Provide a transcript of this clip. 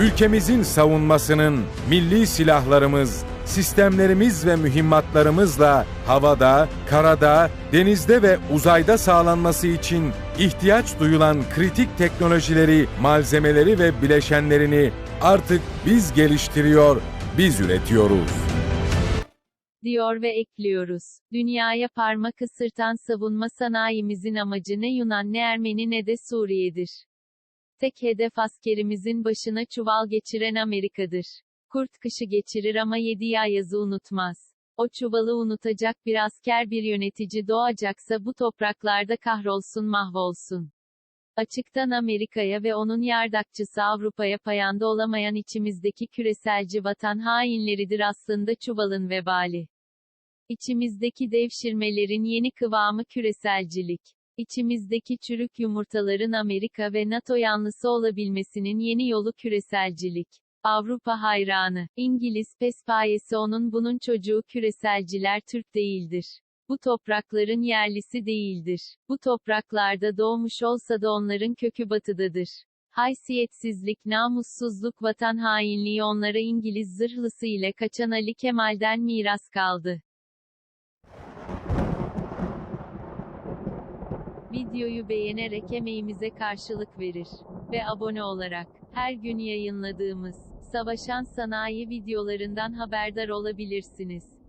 ülkemizin savunmasının milli silahlarımız, sistemlerimiz ve mühimmatlarımızla havada, karada, denizde ve uzayda sağlanması için ihtiyaç duyulan kritik teknolojileri, malzemeleri ve bileşenlerini artık biz geliştiriyor, biz üretiyoruz. diyor ve ekliyoruz. Dünyaya parmak ısırtan savunma sanayimizin amacı ne Yunan ne Ermeni ne de Suriye'dir. Tek hedef askerimizin başına çuval geçiren Amerika'dır. Kurt kışı geçirir ama yediği ayazı unutmaz. O çuvalı unutacak bir asker bir yönetici doğacaksa bu topraklarda kahrolsun mahvolsun. Açıktan Amerika'ya ve onun yardakçısı Avrupa'ya payanda olamayan içimizdeki küreselci vatan hainleridir aslında çuvalın vebali. İçimizdeki devşirmelerin yeni kıvamı küreselcilik. İçimizdeki çürük yumurtaların Amerika ve NATO yanlısı olabilmesinin yeni yolu küreselcilik. Avrupa hayranı, İngiliz pespayesi onun bunun çocuğu küreselciler Türk değildir. Bu toprakların yerlisi değildir. Bu topraklarda doğmuş olsa da onların kökü batıdadır. Haysiyetsizlik, namussuzluk, vatan hainliği onlara İngiliz zırhlısı ile kaçan Ali Kemal'den miras kaldı. Videoyu beğenerek emeğimize karşılık verir ve abone olarak her gün yayınladığımız Savaşan Sanayi videolarından haberdar olabilirsiniz.